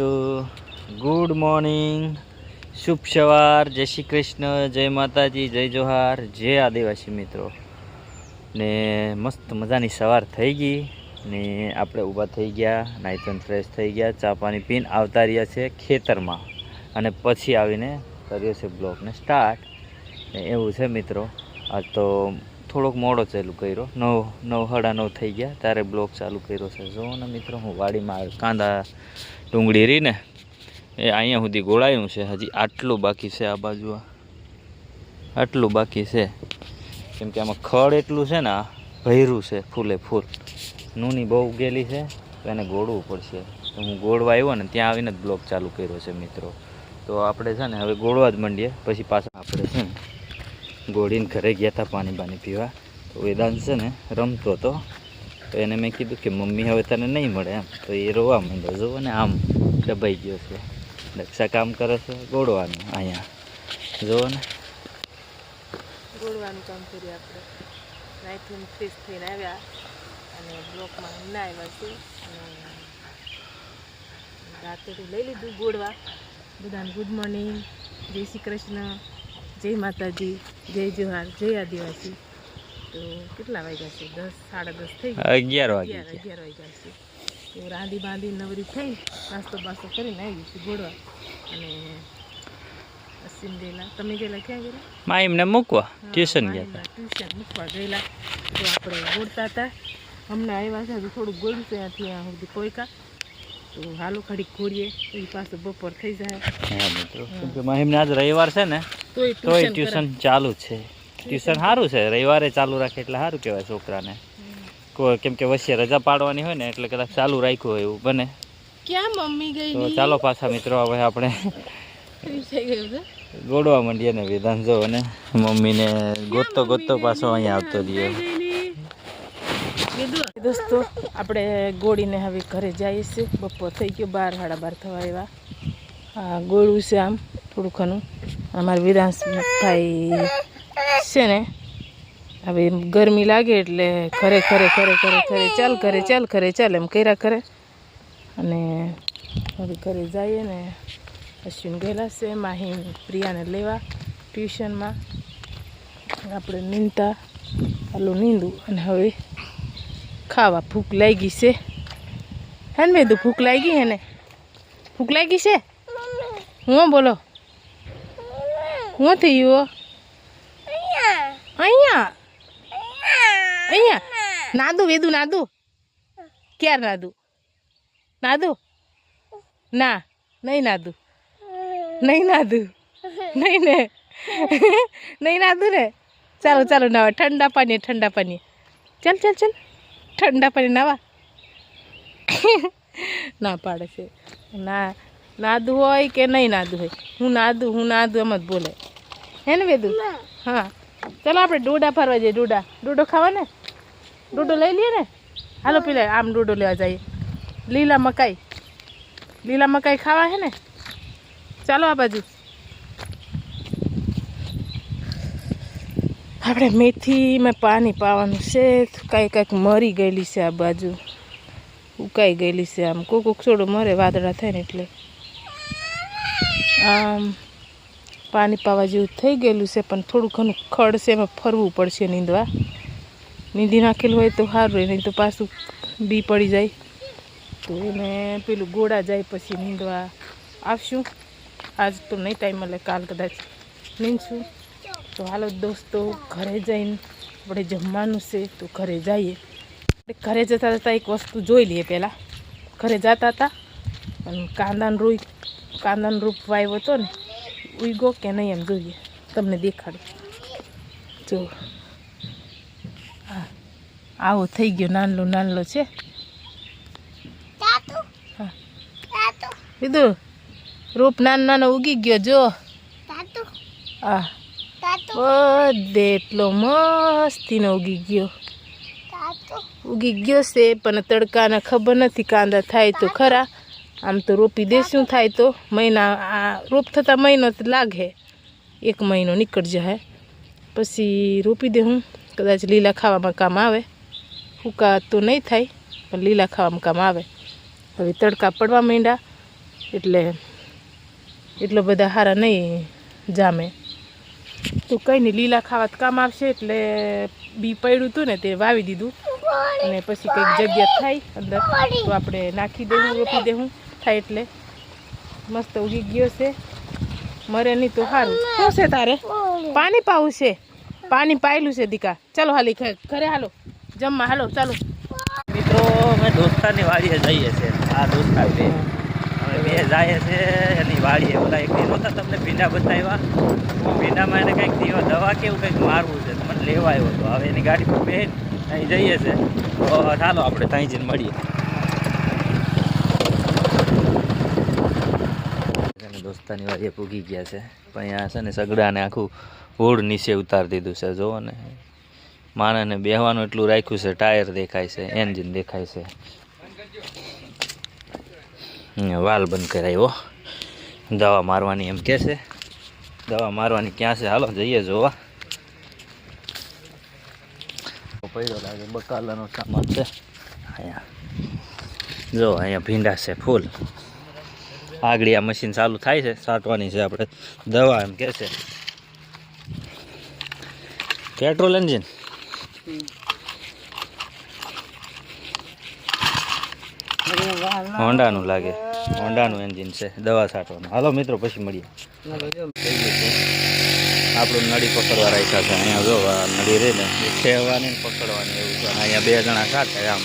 દોસ્તો good morning, શુભ સવાર, જય શ્રી કૃષ્ણ, જય માતાજી, જય જોહાર, જય આદિવાસી મિત્રો. ને મસ્ત મજાની સવાર થઈ ગઈ ને આપણે ઊભા થઈ ગયા નાઈતન ફ્રેશ થઈ ગયા, ચા પાણી પીને આવતા રહ્યા છે ખેતરમાં. અને પછી આવીને કર્યો છે બ્લોગને સ્ટાર્ટ ને એવું છે મિત્રો, આ તો થોડોક મોડો ચાલુ કર્યો. નવ નવ, સાડા નવ થઈ ગયા. ત્યારે બ્લોક ચાલુ કર્યો છે. જો ને મિત્રો, હું વાડીમાં કાંદા ડુંગળી રહીને એ અહીંયા સુધી ગોળાયું છે. હજી આટલું બાકી છે આ બાજુ. આટલું બાકી છે. કેમ કે આમાં ખડ એટલું છે ને, આ ભર્યું છે ફૂલે ફૂલ. નૂની બહુ ઉગેલી છે, તો એને ગોળવું પડશે. તો હું ગોળવા આવ્યો ને, ત્યાં આવીને જ બ્લોક ચાલુ કર્યો છે મિત્રો. તો આપણે છે ને, હવે ગોળવા જ માંડીએ. પછી પાછા આપણે છે ને ગોળીને ઘરે ગયા હતા પાણી બાણી પીવા. તો વેદાંત છે ને રમતો હતો. તો એને મેં કીધું કે મમ્મી હવે તને નહીં મળે એમ. તો એ રોવા માંડ્યો. જુઓ ને આમ દબાઈ ગયો છે. દક્ષા કામ કરે છે. ગોળવાનું અહીંયા. જુઓ ને. ગોળવાનું કામ કર્યું આપણે. નાઈથીને ફ્રેશ થઈને આવ્યા. અને બ્લોકમાં હમણાં આવ્યા છે રાતે લઈ લીધું ગોળવા. બધાને ગુડ મોર્નિંગ જય શ્રી કૃષ્ણ. જય માતાજી. જય જોહાર જય આદિવાસી. તો કેટલા વાગ્યા છે? દસ સાડા દસ થઈ અગિયાર વાગ્યા અગિયાર વાગ્યા છે. તો રાંધી બાંધી નવરી થઈ નાસ્તો બાસ્તો કરીને આવી છે ગોળવા. અને અસીમ ગયેલા. તમે ગયેલા ક્યાં ગયેલા? માં એમને મૂકવા ટ્યુશન ગયા હતા. ટ્યુશન મૂકવા ગયેલા. તો આપણે ગોળતા હતા. હમણાં આવ્યા છે હજુ થોડુંક છે ત્યાંથી આ સુધી કોઈકા તો હાલો ઘડીક ઘોડીએ પછી પાછું બપોર થઈ જાય. મિત્રો કેમ કે એમને આજ રવિવાર છે ને તોય ટ્યુશન ચાલુ છે. ટ્યુશન સારું છે. રવિવારે ચાલુ રાખે એટલે સારું કહેવાય છોકરાને. કોઈ કેમ કે વચ્ચે રજા પાડવાની હોય ને એટલે કદાચ ચાલુ રાખ્યું હોય એવું. બને. ક્યાં મમ્મી ગઈ તો ચાલો પાછા મિત્રો હવે આપણે થઈ ગયું છે. ગોળવા માંડીએ ને વિધાન જો અને મમ્મીને ગોતતો ગોતતો પાછો અહીંયા આવતો રહ્યો. દોસ્તો આપણે ગોળીને હવે ઘરે જઈએ છીએ. બપોર થઈ ગયો બાર સાડા બાર થવા આવ્યા. આ ગોળું છે આમ થોડું ઘણું. અમારા વિરાંશભાઈ છે ને, હવે ગરમી લાગે એટલે ખરે ખરે ખરે ખરે ખરે ચાલ ખરે ચાલ ખરે ચાલ એમ કર્યા કરે. અને હવે ઘરે જઈએ ને, અશ્વિન ગયેલા છે, માહી પ્રિયાને લેવા ટ્યુશનમાં. આપણે નીંદતા આલું નીંદું. અને હવે ખાવા ભૂખ લાગી છે. હે ને મેં ભૂખ લાગી હે ને? ભૂખ લાગી છે? હું બોલો? હું થયું અહીંયા. અહીંયા? નાદુ વેદુ નાદુ. ક્યારે નાદુ? નાદુ? ના નહીં નાદુ. નહીં નાદુ. નહીં ને. નહીં નાદુ ને? ચાલો ચાલો નાવા. ઠંડા પાણી ઠંડા પાણી ચાલ ચાલ ચાલ. ઠંડા પાણી નાવા. ના પાડે છે. ના નાદું હોય કે નહીં નાદું હોય? હું નાદું હું નાદું એમ જ બોલે. હે ને વેદુ? હા. ચાલો આપણે ડોડા ફરવા જઈએ ડોડા. ડોડો ખાવા ને? ડોડો લઈ લઈએ ને? હાલો પેલા આમ ડોડો લેવા જઈએ. લીલા મકાઈ. લીલા મકાઈ ખાવા હે ને? ચાલો આ બાજુ. આપણે મેથીમાં પાણી પાવાનું છે. કાંઈ કાંઈક મરી ગયેલી છે આ બાજુ. ઉકાઈ ગયેલી છે આમ. કોક ઉકસોડો છોડો મરે વાદળા થાય ને એટલે. આમ. પાણી પાવા જેવું થઈ ગયેલું છે, પણ થોડું ઘણું ખડ છે, એમાં ફરવું પડશે નીંદવા. નીંદી નાખેલું હોય તો સારું નહીં તો પાછું બી પડી જાય. તો એને પેલું ગોળા જાય પછી નીંદવા. આવશું. આજ તો નહીં ટાઈમ મળે, કાલ કદાચ નીંદશું. તો હાલો દોસ્તો, ઘરે જઈને આપણે જમવાનું છે, તો ઘરે જઈએ. ઘરે જતાં જતાં એક વસ્તુ જોઈ લઈએ પહેલાં. ઘરે જતા હતા અને કાંદાનો રોઈ કાંદાનો રૂપ વાવ્યો હતો ને ઉઈગો કે નહીં એમ જોઈએ. તમને દેખાડું. જો. હા. આવો થઈ ગયો નાનલો નાનલો છે. કીધું રૂપ નાનો નાનો ઉગી ગયો જો. હા. બધે એટલો મસ્તીનો ઉગી ગયો. ઉગી ગયો છે પણ તડકાને ખબર નથી કાંદા થાય તો ખરા. આમ તો રોપી દે, શું થાય તો? મહિના, આ રોપ થતાં મહિનો લાગે. એક મહિનો નીકળ જાય પછી રોપી દેહું કદાચ લીલા ખાવામાં કામ આવે. ફૂકા તો નહીં થાય, પણ લીલા ખાવામાં કામ આવે. હવે તડકા પડવા માંડ્યા, એટલે એટલો બધા સારા નહીં જામે. તો કંઈ નહીં, લીલા ખાવા કામ આવશે, એટલે બી પડ્યું હતું ને તે વાવી દીધું. અને પછી કંઈક જગ્યા થાય અંદર, તો આપણે નાખી દેવું રોપી દેવું થાય એટલે મસ્ત ઉગી ગયો છે. મરે નહીં તો સારું શું છે તારે? પાણી પાવું છે. પાણી પાયેલું છે દીકા. ચાલો હાલી ઘરે હાલો. જમવા હાલો, ચાલો. મિત્રો, અમે દોસ્તારની વાડીએ જઈએ છીએ. આ દોસ્તાર બે અમે બે જઈએ છે એની વાડીએ. ઓલા એક દિવસ હતા તમને ભીંડા બતાવ્યા. ભીંડામાં એને કંઈક દીવા દવા કેવું કંઈક મારવું છે. મને લેવા આવ્યો હતો હવે એની ગાડી પર બેન અહીં જઈએ છે. તો ચાલો આપણે ત્યાં જઈને મળીએ. દોસ્તાની વાડીએ પૂગી ગયા છે. પણ અહીંયા છે ને સગડાને આખું હોડ નીચે ઉતારી દીધું છે. જુઓ ને. માણસને બેહવાનું એટલું રાખ્યું છે. ટાયર દેખાય છે એન્જિન દેખાય છે. વાલ બંધ કરાવ્યો દવા મારવાની એમ કે છે. દવા મારવાની ક્યાં છે? હાલો, જઈએ, જોવા. પડ્યો લાગે, બકાલાનો સામાન છે. અહીંયા. જો અહીંયા ભીંડા છે, ફૂલ. આગળ આ મશીન ચાલુ થાય છે, સાટવાની છે આપણે દવા એમ કે છે. Petrol engine. હોન્ડાનું લાગે. હોન્ડાનું એન્જિન છે, દવા છાંટવાનું હાલો મિત્રો, પછી મળીએ. આપણું નળી પકડવા રાખ્યા છે, અહીંયા જો નળી રહી ને, એ ખેવાની ને પકડવાની એવું છે. અહીંયા બે જણા સાથે આમ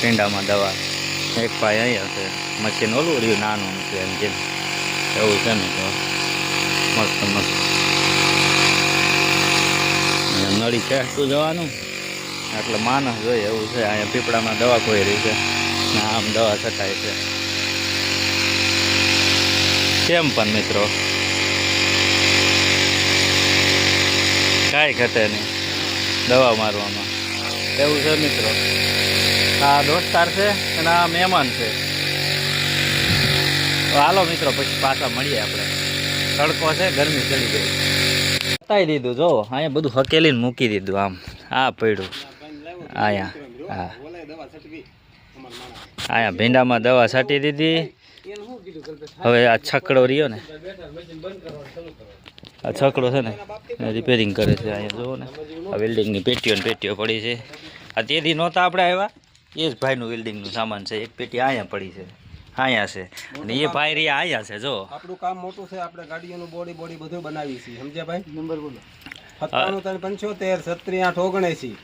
પીંડામાં દવા. એક પાય અહીંયા છે. મશીન ઓલું રહ્યું, નાનું છે એન્જિન એવું છે ને તો. મસ્ત મસ્ત. નળી ખેંચતું જવાનું. એટલે માણસ જોઈએ એવું છે. અહીંયા પીપળામાં દવા કોઈ રહી છે. આમ દવા છટાય છે. કેમ પણ મિત્રો? કાંઈ ઘટે નહીં. દવા મારવામાં. એવું છે મિત્રો? આ દોસ્તાર છે અને આ મહેમાન છે. તો હાલો મિત્રો, પછી પાછા મળીએ આપણે. તડકો છે, ગરમી ચડી ગઈ. બતાવી દીધું, જો, અહીંયા બધું હકેલીને મૂકી દીધું આમ. આ પડ્યું. અહીંયા, હા. અહીંયા ભીંડામાં દવા છાંટી દીધી. હવે આ છકડો રહ્યો ને. આ છકડો છે ને રિપેરિંગ કરે છે અહીંયા, જુઓ ને. આ વેલ્ડિંગની પેટીઓ ને પેટીઓ પડી છે. આ તેથી નહોતા આપણે આવ્યા. એ જ ભાઈનું વેલ્ડિંગનું સામાન છે. એક પેટી અહીંયા પડી છે. અહીંયા છે. અને એ ભાઈ રહ્યા અહીંયા છે જો. આપણું કામ મોટું છે આપણે ગાડીઓનું બોડી બોડી બધું બનાવી છીએ. સમજ્યા ભાઈ? નંબર બોલો. સત્તાણું ત્રણ પંચોતેર સત્રી આઠ ઓગણએસી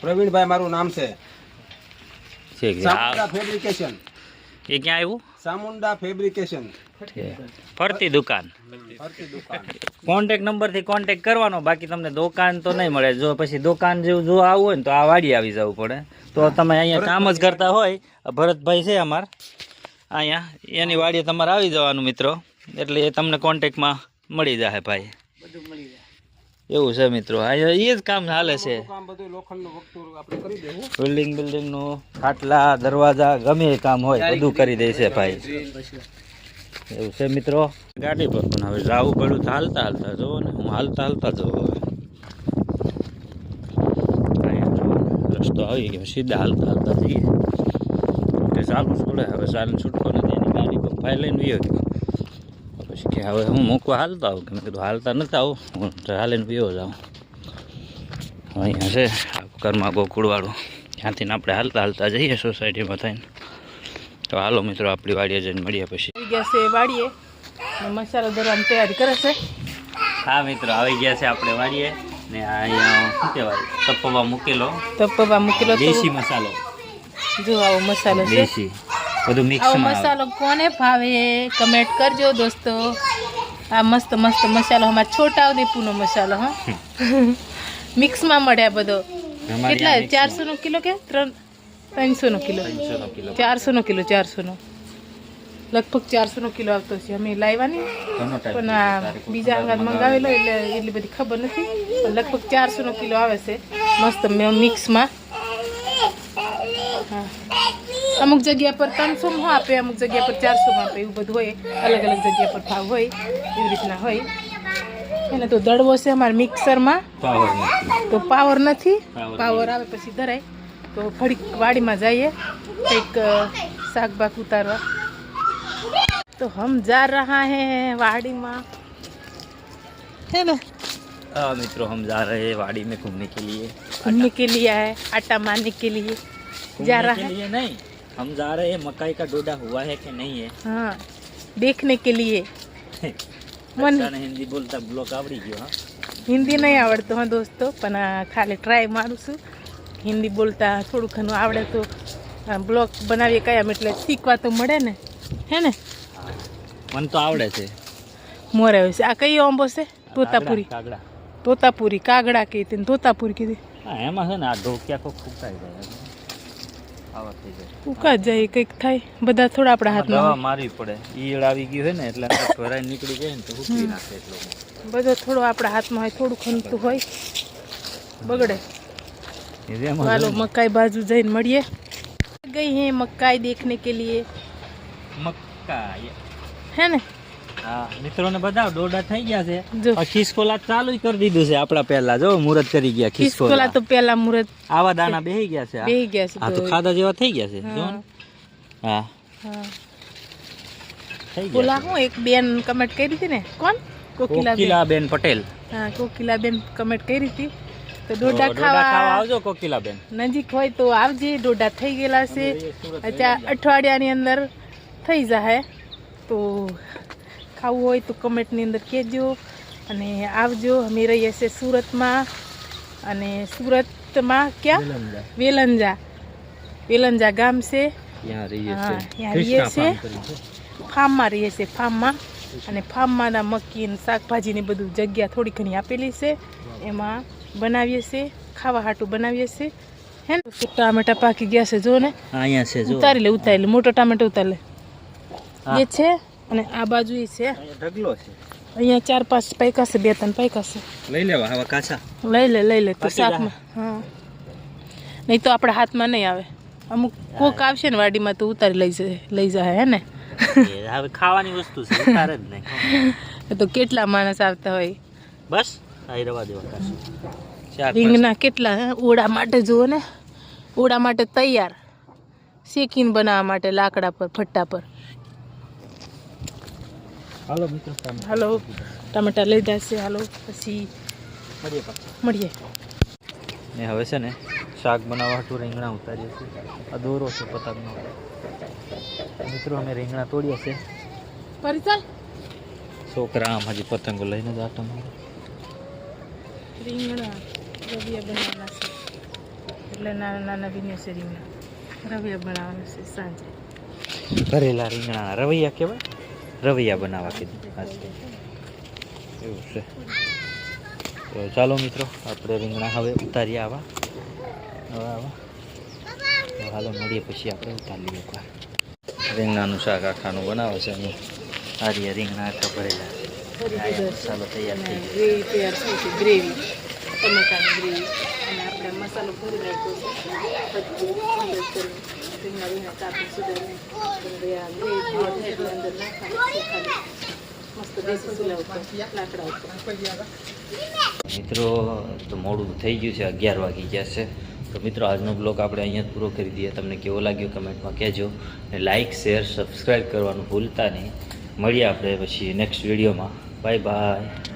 પ્રવીણભાઈ મારું નામ છે. ફેબ્રિકેશન એ ક્યાં આવ્યું? સામુંડા ફેબ્રિકેશન. ફરતી દુકાન. ફરતી દુકાન. કોન્ટેક નંબરથી કોન્ટેક કરવાનો બાકી તમને દુકાન તો નહીં મળે. જો પછી દુકાન જેવું જો આવવું હોય ને તો આ વાડી આવી જવું પડે. તો તમે અહીંયા કામ જ કરતા હોય. ભરતભાઈ છે અમાર. અહીંયા. એની વાડીએ તમારે આવી જવાનું મિત્રો. એટલે એ તમને કોન્ટેકમાં મળી જાય ભાઈ. એવું છે મિત્રો. અહીંયા એ જ કામ હાલે છે. કામ બધું લોખંડનું વખતું આપણે કરી દેવું. બિલ્ડિંગ બિલ્ડિંગનું ખાટલા દરવાજા ગમે કામ હોય બધું કરી દે છે ભાઈ. એવું છે મિત્રો? ગાડી પર પણ હવે જવું પડ્યું તો હાલતા હાલતા જુઓ ને હું હાલતા હાલતા જવું હવે. રસ્તો આવી ગયો સીધા હાલતા હાલતા જઈએ. તે ચાલુ છોડે હવે ચાલીને છૂટકો નથી એની ગાડી પર ફાઈ લઈને ગયો. પછી કે હવે હું મૂકવા હાલતા આવું કે મેં કીધું હાલતા નથી આવું. હું હાલીને પીવો જાઉં. અહીંયા છે ઘરમાં કર્મા ગોકુળવાળું ત્યાંથી આપણે હાલતા હાલતા જઈએ સોસાયટીમાં થઈને. તો હાલો મિત્રો આપણી વાડીએ જઈને મળીએ પછી. આવી ગયા છે વાડીએ. મસાલો દરવાની તૈયારી કરે છે. હા મિત્રો આવી ગયા છે આપણે વાડીએ. ને અહીંયા શું કહેવાય? તપવા મૂકેલો. તપવા મૂકેલો દેશી મસાલો. જો આવો મસાલો દેશી. બધું મિક્સ મસાલો કોને ભાવે કમેન્ટ કરજો દોસ્તો. આ મસ્ત મસ્ત મસાલો. અમારા છોટા ઉદેપુરનો મસાલો હા. મિક્સમાં મળ્યા બધો. કેટલા? ચારસો નો કિલો કે ત્રણ ત્રણસો નો કિલો? માં 300 નો કિલો. ચારસો નો કિલો ચારસો નો લગભગ ચારસો નો કિલો આવતો છે. અમે time પણ આ બીજા અંગાત મંગાવેલો એટલે એટલી બધી ખબર નથી. પણ લગભગ ચારસો નો કિલો આવે છે. મસ્ત મેં મિક્સમાં હા. અમુક જગ્યા પર ત્રણસોમાં આપે અમુક જગ્યા પર ચારસોમાં આપે એવું બધું હોય અલગ અલગ જગ્યા પર ભાવ હોય એવી રીતના હોય એને તો દળવો છે અમારા મિક્સરમાં પાવર નથી તો પાવર નથી પાવર પાવર આવે પછી ધરાય તો ફરી વાડીમાં જઈએ કંઈક અ, શાક બાક ઉતારવા तो हम जा रहा है वाड़ी में है ना हाँ मित्रों हम जा रहे हैं वाड़ी में घूमने के लिए घूमने के लिए आए आटा मारने के लिए जा घूमने रहा के है लिए नहीं हम जा रहे हैं मकाई का डोडा हुआ है कि नहीं है हाँ देखने के लिए मन બચ્ચાને હિન્દી બોલતા બ્લોક આવડી ગયો હા હિન્દી નહીં આવડતું હા દોસ્તો પણ આ ખાલી ટ્રાય મારું છું હિન્દી બોલતા થોડું ઘણું આવડે તો બ્લોગ બનાવીએ કયા એટલે શીખવા તો મળે ને હે ને મને તો આવડે છે મોરે હોય છે આ કઈ આંબો છે તોતાપુરી કાગડા તોતાપુરી કાગડા કીધી ને તોતાપુરી કીધી હા એમાં છે ને આ ઢોકિયા કોક ફૂંકાઈ જાય આવા થઈ જાય. ઉકા કંઈક થાય. બધા થોડા આપણા હાથમાં દવા મારવી પડે. ઈયળ આવી ગઈ હોય ને એટલે ભરાઈ નીકળી જાય ને તો ઉકળી નાખે એટલો બધો થોડો આપણા હાથમાં હોય થોડું ખનતું હોય. બગડે. ચાલો મકાઈ બાજુ જઈને મળીએ. ગઈ હે મકાઈ દેખને કે લીએ. મકાઈ. હે ને? હા મિત્રોને બધા દોડા થઈ ગયા છે. ખિસકોલા ચાલુ કરી દીધું છે આપડા પહેલા. જો મુહૂર્ત કરી ગયા ખિસકોલા. તો પેલા મુરત આવા દાણા બેહી ગયા છે. બેહી ગયા છે હા તો. ખાધા જેવા થઈ ગયા છે જો હા. ગયા હું એક બેન કમેન્ટ કરી હતી ને? કોણ? કોકિલા બેન કોકિલાબેન પટેલ. હા કોકિલા બેન કમેન્ટ કરી હતી. તો ડોડા ખાવા ખાવા આવજો કોકિલાબેન. નજીક હોય તો આવજે ડોડા થઈ ગયેલા છે. અત્યારે અઠવાડિયાની અંદર થઈ જાય તો ખાવું હોય તો કમેન્ટની અંદર કહેજો અને આવજો. અમે રહીએ છીએ સુરતમાં. અને સુરતમાં ક્યાં? વેલંજા. વેલંજા. ગામ છે. ત્યાં રહીએ છીએ. ફાર્મમાં રહીએ છીએ ફાર્મમાં. અને ફાર્મમાં મક્કી ને શાકભાજી ને બધું જગ્યા થોડી ઘણી આપેલી છે. એમાં બનાવીએ છીએ ખાવા હાટું બનાવીએ છીએ. હે ને? ટામેટા પાકી ગયા છે જો ને. અહીંયા છે ઉતારી લે ઉતારી લે. મોટો ટામેટો ઉતારી લે. એ છે? અને આ બાજુ ઈ છે. ઢગલો છે. અહીંયા ચાર પાંચ પૈકા છે બે ત્રણ પૈકા છે. લઈ લેવા હવે કાચા? લઈ લે લઈ લે તો શાકમાં. હા. નહીં તો આપણા હાથમાં નહીં આવે. અમુક કોક આવશે ને વાડીમાં તો ઉતારી લઈ જાય લઈ જાય હે ને? હવે ખાવાની વસ્તુ છે ઉતારે જ નહીં તો કેટલા માણસ આવતા હોય. બસ આઈ રવા દેવા ચાર કેટલા? ઓળા માટે જુઓ ને. ઓળા માટે તૈયાર. શેકીને બનાવવા માટે લાકડા પર ફટ્ટા પર. હાલો મિત્રો હાલો. ટામેટા લઈ જશે. હાલો. પછી મળીએ ને હવે છે ને શાક બનાવવા હતું રીંગણા ઉતારીએ છીએ. આ દોરો છે પતંગનો. મિત્રો અમે રીંગણા તોડીએ છે પરિચલ છોકરા આમ હજી પતંગો લઈને જ આટો. રીંગણા રવિયા બનાવવાના છે. એટલે નાના નાના બીને છે રીંગણા રવિયા બનાવવાના છે સાંજે. ભરેલા રીંગણા રવૈયા કહેવાય. રવૈયા બનાવવા કીધું. આજે એવું છે. તો ચાલો મિત્રો આપણે રીંગણા હવે ઉતારીએ આવા. હવે આવા. હાલો મળીએ પછી આપણે ઉતારી લઈએ એકવાર રીંગણાનું શાક આખાનું બનાવે છે અમે આ રીંગણા આખા ભરેલા મસાલો તૈયાર થઈ ગ્રેવી તૈયાર થઈ છે ગ્રેવી. ટમેટાની ગ્રેવી. અને આપણે મસાલો ભરી નાખ્યો રીંગણા રીંગણા કાપી સુધારીને એટલે અંદર નાખવાની મસ્ત દેશી ચૂલા ઉપર લાકડા ઉપર મિત્રો, તો મોડું થઈ ગયું છે, અગિયાર વાગી ગયા છે. તો મિત્રો, આજનો બ્લોગ આપણે અહીંયા પૂરો કરી દઈએ. તમને કેવો લાગ્યો કમેન્ટમાં કહેજો. અને લાઇક શેર સબસ્ક્રાઈબ કરવાનું ભૂલતા નહીં. મળીએ આપણે પછી નેક્સ્ટ વિડીયોમાં બાય બાય